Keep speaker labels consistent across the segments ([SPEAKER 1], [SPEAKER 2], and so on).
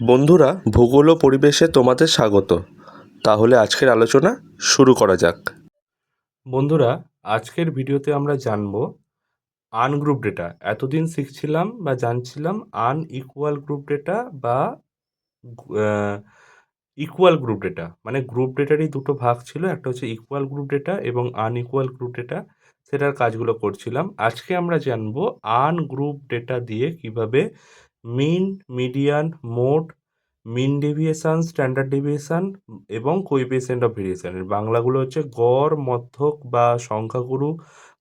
[SPEAKER 1] বন্ধুরা, ভূগোল ও পরিবেশে তোমাদের স্বাগত। তাহলে আজকের আলোচনা শুরু করা যাক। বন্ধুরা, আজকের ভিডিওতে আমরা জানব আনগ্রুপ ডেটা। এতদিন শিখছিলাম বা জানছিলাম আন ইকুয়াল গ্রুপ ডেটা বা ইকুয়াল গ্রুপ ডেটা। মানে গ্রুপ ডেটারই দুটো ভাগ ছিল, একটা হচ্ছে ইকুয়াল গ্রুপ ডেটা এবং আনইকুয়াল গ্রুপ ডেটা। সেটার কাজগুলো করছিলাম। আজকে আমরা জানব আন গ্রুপ ডেটা দিয়ে কীভাবে mean, median, mode, mean deviation, standard deviation এবং কোইফিসিয়েন্ট অফ ভেরিয়েশন। এর বাংলাগুলো হচ্ছে গড়, মধ্যক বা সংখ্যাগুরু,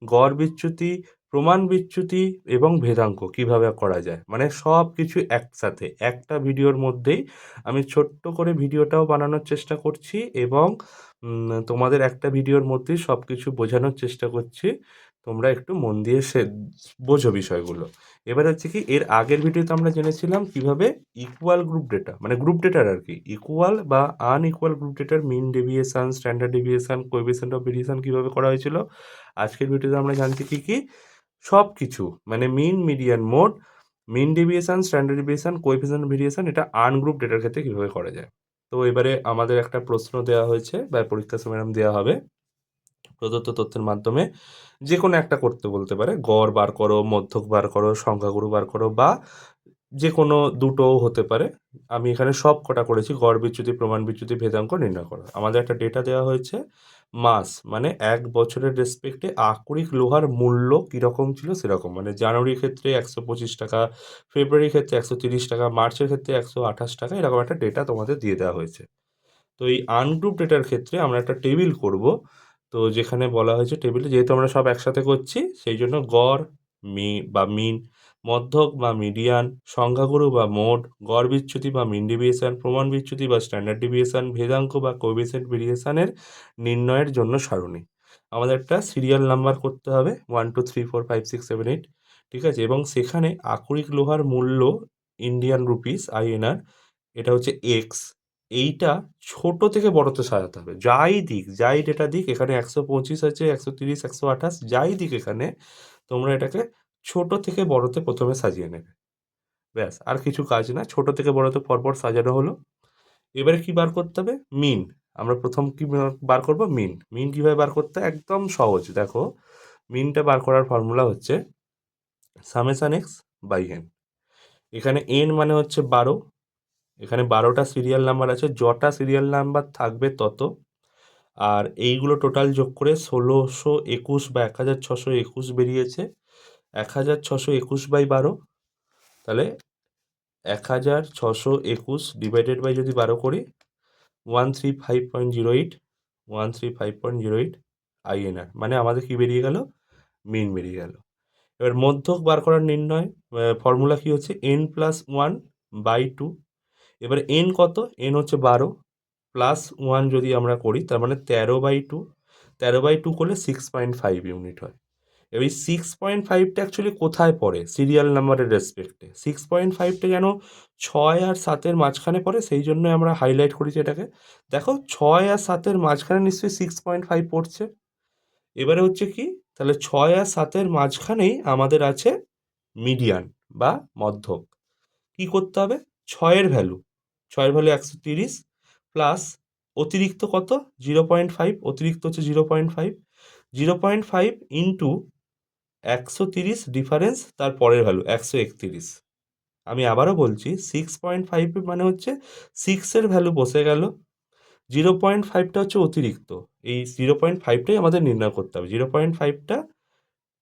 [SPEAKER 1] গড় বিচ্যুতি, প্রমাণ বিচ্যুতি এবং ভেদাঙ্ক, কীভাবে করা যায়। মানে সব কিছু একসাথে। একটা ভিডিওর মধ্যেই আমি ছোট্ট করে ভিডিওটাও বানানোর চেষ্টা করছি এবং তোমাদের একটা ভিডিওর মধ্যেই সব কিছু বোঝানোর চেষ্টা করছি। তোমরা একটু মন দিয়ে সে, বোঝো বিষয়গুলো। এবার হচ্ছে কি, এর আগের ভিডিওতে আমরা জেনেছিলাম কীভাবে ইকুয়াল গ্রুপ ডেটা মানে গ্রুপ ডেটার আর কি ইকুয়াল বা আনইকুয়াল গ্রুপ ডেটার mean deviation standard deviation coefficient of variation কীভাবে করা হয়েছিল। আজকের ভিডিওতে আমরা জানছি কি কি সব কিছু মানে mean median mode mean deviation standard deviation of variation এটা আনগ্রুপ ডেটার ক্ষেত্রে কীভাবে করা যায়। তো এবারে আমাদের একটা প্রশ্ন দেওয়া হয়েছে, বা পরীক্ষার সময় দেওয়া হবে। প্রদত্ত তথ্যের মাধ্যমে যে কোনো একটা করতে বলতে পারে। গড় বার করো, মধ্যক বার করো, সংখ্যাগুরু বার করো বা যে কোনো দুটোও হতে পারে। আমি এখানে সব কটা করেছি, গড় বিচ্যুতি, প্রমাণ বিচ্যুতি, ভেদাঙ্ক নির্ণয় করো আমাদের একটা ডেটা দেওয়া হয়েছে, মাস মানে এক বছরের রেসপেক্টে আকরিক লোহার মূল্য কীরকম ছিল সেরকম। মানে জানুয়ারির ক্ষেত্রে একশো পঁচিশ টাকা ফেব্রুয়ারির ক্ষেত্রে একশো তিরিশ টাকা, মার্চের ক্ষেত্রে একশো আঠাশ টাকা, এরকম একটা ডেটা তোমাদের দিয়ে দেওয়া হয়েছে। তো এই আনগ্রুপ ডেটার ক্ষেত্রে আমরা একটা টেবিল করব। তো যেখানে বলা হয়েছে টেবিলে যেহেতু আমরা সব একসাথে করছি, সেই জন্য গড়, মি, বা মিন, মধ্যক বা মিডিয়ান সংখ্যাগুরু বা মোড গড় বিচ্যুতি বা মিন ডিভিয়েশন প্রমাণ বিচ্যুতি বা স্ট্যান্ডার্ড ডিভিয়েশন ভেদাঙ্ক বা কোভিসেন্ট ভেরিয়েশনের নির্ণয়ের জন্য সারণী। আমাদের একটা সিরিয়াল নাম্বার করতে হবে one two three four five six seven eight ঠিক আছে? এবং সেখানে আকরিক লোহার মূল্য ইন্ডিয়ান রুপিস আইএনআর এটা হচ্ছে এক্স এইটা ছোট থেকে বড়তে সাজাতে হবে। যাই দিক, যাই ডেটা দিক, এখানে একশো পঁচিশ আছে, একশো তিরিশ, একশো আঠাশ, যাই দিক এখানে, তোমরা এটাকে ছোট থেকে বড়তে প্রথমে সাজিয়ে নেবে। ব্যাস, আর কিছু কাজ না, ছোট থেকে বড়তে পরপর সাজানো হলো। এবারে কি বার করতে হবে? মিন। আমরা প্রথম কি বার করব? মিন। মিন কীভাবে বার করতে? একদম সহজ। দেখো, মিনটা বার করার ফর্মুলা হচ্ছে সামেসান এক্স বাই এন। এখানে এন মানে হচ্ছে বারো এখানে বারোটা সিরিয়াল নাম্বার আছে, যটা সিরিয়াল নাম্বার থাকবে তত। আর এইগুলো টোটাল যোগ করে ষোলোশো একুশ বা এক হাজার ছশো একুশ বেরিয়েছে। এক হাজার ছশো একুশ বাই বারো, তাহলে এক হাজার ছশো একুশ ডিভাইডেড বাই যদি বারো করি one three five point zero eight one three five point zero eight INR মানে আমাদের কি বেরিয়ে গেল? মিন বেরিয়ে গেল। এবার মধ্যক বার করার নির্ণয় ফর্মুলা কি হচ্ছে? N plus one by two এবার এন কত? এন হচ্ছে বারো প্লাস ওয়ান যদি আমরা করি, তার মানে তেরো বাই টু তেরো বাই টু করলে সিক্স পয়েন্ট ফাইভ ইউনিট হয়। এবার এই সিক্স পয়েন্ট ফাইভটা অ্যাকচুয়ালি কোথায় পড়ে? সিরিয়াল নাম্বারের রেসপেক্টে সিক্স পয়েন্ট ফাইভটা যেন ছয় আর সাতের মাঝখানে পড়ে, সেই জন্য আমরা হাইলাইট করেছি এটাকে। দেখো, ছয় আর সাতের মাঝখানে নিশ্চয়ই সিক্স পয়েন্ট ফাইভ পড়ছে। এবারে হচ্ছে কি? তাহলে ছয় আর সাতের মাঝখানেই আমাদের আছে মিডিয়ান বা মধ্যক। কি করতে হবে? ছয়ের ভ্যালু ছয়ের ভ্যালু একশো তিরিশ প্লাস অতিরিক্ত কত? জিরো পয়েন্ট ফাইভ অতিরিক্ত হচ্ছে zero point five zero point five into একশো তিরিশ ডিফারেন্স তার পরের ভ্যালু একশো একতিরিশ। আমি আবারও বলছি সিক্স পয়েন্ট ফাইভ মানে হচ্ছে সিক্সের ভ্যালু বসে গেল। জিরো পয়েন্ট ফাইভটা হচ্ছে অতিরিক্ত। এই জিরো পয়েন্ট ফাইভটাই আমাদের নির্ণয় করতে হবে। জিরো পয়েন্ট ফাইভটা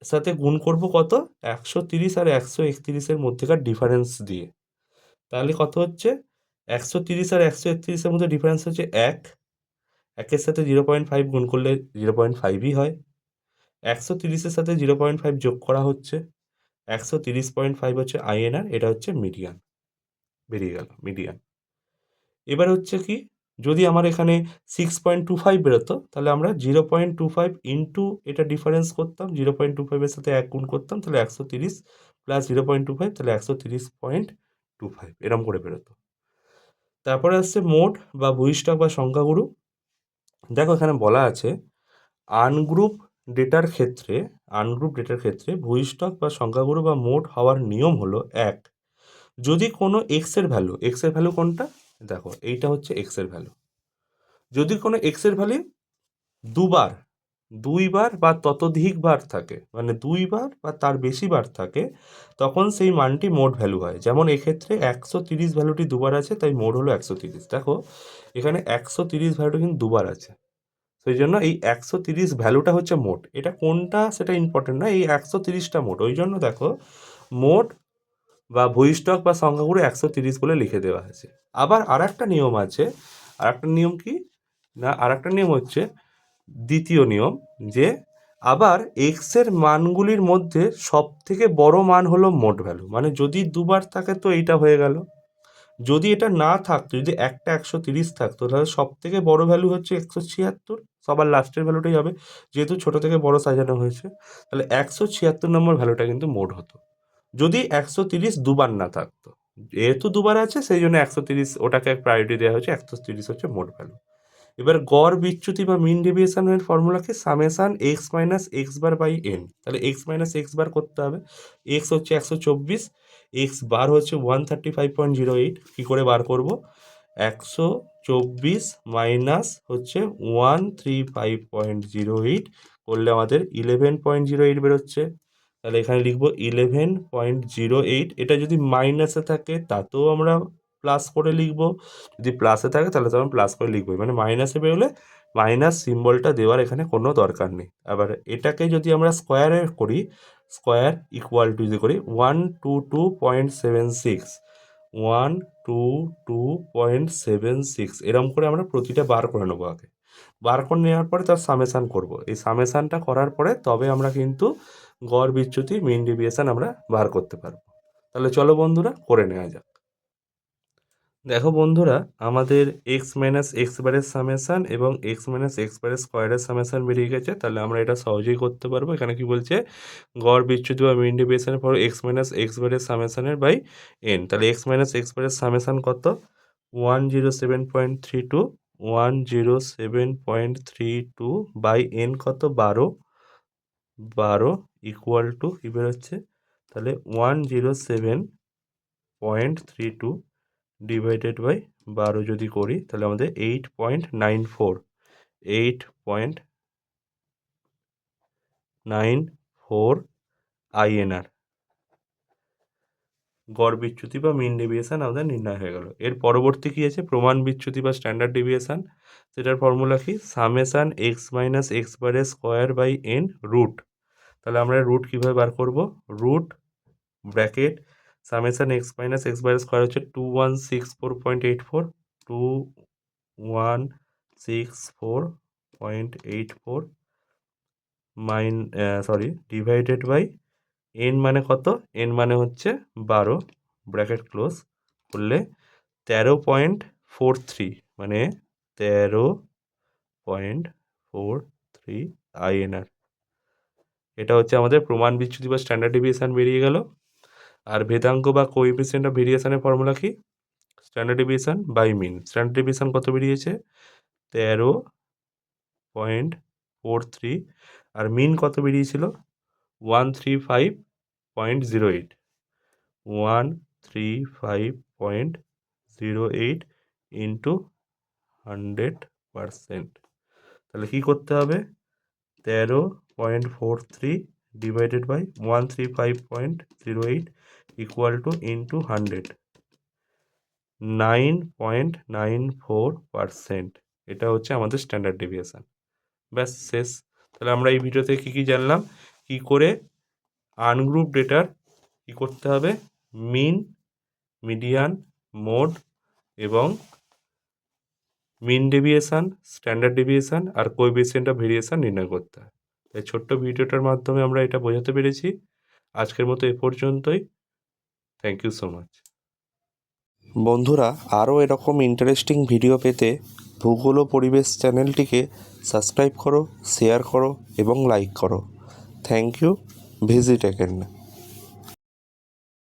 [SPEAKER 1] সাথে গুণ করব কত? একশো তিরিশ আর একশো একতিরিশের মধ্যেকার ডিফারেন্স দিয়ে। তাহলে কত হচ্ছে? একশো তিরিশ আর একশো একত্রিশের মধ্যে ডিফারেন্স হচ্ছে এক। একের সাথে জিরো পয়েন্ট ফাইভ গুণ করলে জিরো পয়েন্ট ফাইভই হয়। একশো তিরিশের সাথে জিরো পয়েন্ট ফাইভ যোগ করা হচ্ছে। একশো তিরিশ পয়েন্ট ফাইভ হচ্ছে আইএনআর এটা হচ্ছে মিডিয়ান বেরিয়ে গেল মিডিয়ান এবার হচ্ছে কি, যদি আমার এখানে সিক্স পয়েন্ট টু ফাইভ বেরোতো, তাহলে আমরা zero point two five into এটা ডিফারেন্স করতাম জিরো পয়েন্ট টু ফাইভের সাথে এক গুণ করতাম, তাহলে একশো তিরিশ plus zero point two five তাহলে একশো তিরিশ পয়েন্ট টু ফাইভ এরম করে বেরোতো। তারপরে আসছে মোড বা ভূইষ্ঠক বা সংখ্যাগুরু। দেখো এখানে বলা আছে, আনগ্রুপ ডেটার ক্ষেত্রে, আনগ্রুপ ডেটার ক্ষেত্রে ভূইষ্ঠক বা সংখ্যাগুরু বা মোড হওয়ার নিয়ম হলো এক। যদি কোনো এক্সের ভ্যালু এক্সের ভ্যালু কোনটা? দেখো, এইটা হচ্ছে এক্সের ভ্যালু যদি কোনো এক্সের ভ্যালু দুবার দুইবার বা ততোধিকবার থাকে মানে দুইবার বা তার বেশি বার থাকে, তখন সেই মানটি মোট ভ্যালু হয়। যেমন এক্ষেত্রে একশো তিরিশ ভ্যালুটি দুবার আছে, তাই মোট হলো একশো তিরিশ। দেখো, এখানে একশো তিরিশ ভ্যালুটা কিন্তু দুবার আছে। সেই জন্য এই একশো তিরিশ ভ্যালুটা হচ্ছে মোট। এটা কোনটা সেটা ইম্পর্টেন্ট না এই একশো তিরিশটা মোট। ওই জন্য দেখো, মোট বা ভূইষ্ঠক বা সংখ্যাগুলো একশো তিরিশ বলে লিখে দেওয়া আছে। আবার আর একটা নিয়ম আছে আর একটা নিয়ম কি? না আর একটা নিয়ম হচ্ছে দ্বিতীয় নিয়ম, যে আবার এক্সের মানগুলির মধ্যে সব থেকে বড় মান হলো মোট ভ্যালু মানে যদি দুবার থাকে তো এইটা হয়ে গেল। যদি এটা না থাকতো, যদি একটা একশো তিরিশ থাকতো, তাহলে সব থেকে বড় ভ্যালু হচ্ছে একশো ছিয়াত্তর। সবার লাস্টের ভ্যালুটাই হবে। যেহেতু ছোট থেকে বড় সাজানো হয়েছে, তাহলে একশো ছিয়াত্তর নম্বর ভ্যালুটা কিন্তু মোট হতো। যদি একশো তিরিশ দুবার না থাকতো, যেহেতু দুবার আছে, সেই জন্য একশো তিরিশ ওটাকে প্রায়োরিটি দেওয়া হয়েছে, একশো তিরিশ হচ্ছে মোট ভ্যালু এবার গড় বিচ্যুতি বা মিন ডেভিয়েশনের ফর্মুলাকে summation x minus x bar by n তাহলে এক্স মাইনাস এক্স বার করতে হবে। এক্স হচ্ছে একশো চব্বিশ এক্স বার হচ্ছে one thirty five point zero eight কী করে বার করব? একশো চব্বিশ মাইনাস হচ্ছে one three five point zero eight করলে আমাদের ইলেভেন পয়েন্ট জিরো এইট বেরোচ্ছে। তাহলে এখানে লিখব ইলেভেন পয়েন্ট জিরো এইট এটা যদি মাইনাসে থাকে, তাতেও আমরা প্লাস করে লিখব। যদি প্লাসে থাকে তাহলে তো আমরা প্লাস করে লিখব মানে মাইনাসে বেরোলে মাইনাস সিম্বলটা দেওয়ার এখানে কোনো দরকার নেই। আবার এটাকে যদি আমরা স্কোয়ারে করি স্কোয়ার ইকুয়াল টু যদি করি one two two point seven six one two two point seven six এরকম করে আমরা প্রতিটা বার করে নেব আগে। বার করে নেওয়ার পরে তার সামেশান করব। এই সামেশানটা করার পরে তবে আমরা কিন্তু গড় বিচ্যুতি মিন ডেভিয়েশন আমরা বার করতে পারব। তাহলে চলো বন্ধুরা, করে নেওয়া যাক। দেখো বন্ধুরা, আমাদের এক্স মাইনাস এক্স বারের সামেশান এবং এক্স মাইনাস এক্স বারের স্কোয়ারের সামেশান বেরিয়ে গেছে, তাহলে আমরা এটা সহজেই করতে পারব। এখানে কি বলছে? গড় বিচ্যুতি বা মিন ডেভিয়েশনের পর এক্স মাইনাস এক্স বারের সামেশানের বাই এন তাহলে এক্স মাইনাস এক্স বারের সামেশান কত? One zero seven point three two one zero seven point three two by n কত? বারো। বারো ইকুয়াল টু কী বেরোচ্ছে? তাহলে one zero seven point three two divided by বারো যদি করি, তাহলে আমাদের eight point nine four eight point nine four INR গড় বিচ্যুতি বা মিন ডেভিয়েশন আমাদের নির্ণয় হয়ে গেল। এর পরবর্তী কী আছে? প্রমাণ বিচ্যুতি বা স্ট্যান্ডার্ড ডেভিয়েশন সেটার ফর্মুলা কি? সামেশান এক্স মাইনাস এক্স বারের স্কোয়ার বাই এন রুট তাহলে আমরা রুট কীভাবে বার করব? Root bracket summation x minus x বারের স্কোয়ার হচ্ছে two one six four point eight four, two one six four point eight four mine sorry divided by n মানে কত? N মানে হচ্ছে বারো ব্র্যাকেট ক্লোজ করলে তেরো পয়েন্ট ফোর থ্রি মানে তেরো পয়েন্ট ফোর থ্রি আইএনআর এটা হচ্ছে আমাদের প্রমাণ বিচ্যুতি বা স্ট্যান্ডার্ড ডেভিয়েশন বেরিয়ে গেল। আর ভেদাঙ্ক বা কোএফিসিয়েন্ট অফ ভেরিয়েশনের ফর্মুলা কি? Standard deviation by mean standard deviation কত বেরিয়েছে? তেরো পয়েন্ট ফোর থ্রি আর মিন কত বেরিয়েছিল? One three five point zero eight one three five point zero eight into hundred percent তাহলে কী করতে হবে? তেরো point four three divided by one three five point zero eight equal to into hundred nine point nine four percent এটা হচ্ছে আমাদের standard deviation ব্যাস, শেষ। তাহলে আমরা এই ভিডিওতে কী কী জানলাম? কী করে আনগ্রুপ ডেটার কী করতে হবে? মিন মিডিয়ান মোড এবং মিন ডেভিয়েশন স্ট্যান্ডার্ড ডেভিয়েশন আর কোএফিসিয়েন্ট অফ ভেরিয়েশন নির্ণয় করতে হয়। এই ছোট্ট ভিডিওটার মাধ্যমে আমরা এটা বোঝাতে পেরেছি। আজকের মতো এ পর্যন্তই। থ্যাংক ইউ সো মাচ
[SPEAKER 2] বন্ধুরা, আরও এরকম ইন্টারেস্টিং ভিডিও পেতে ভূগোল পরিবেশ চ্যানেলটিকে সাবস্ক্রাইব করো শেয়ার করো এবং লাইক করো। Thank you visit again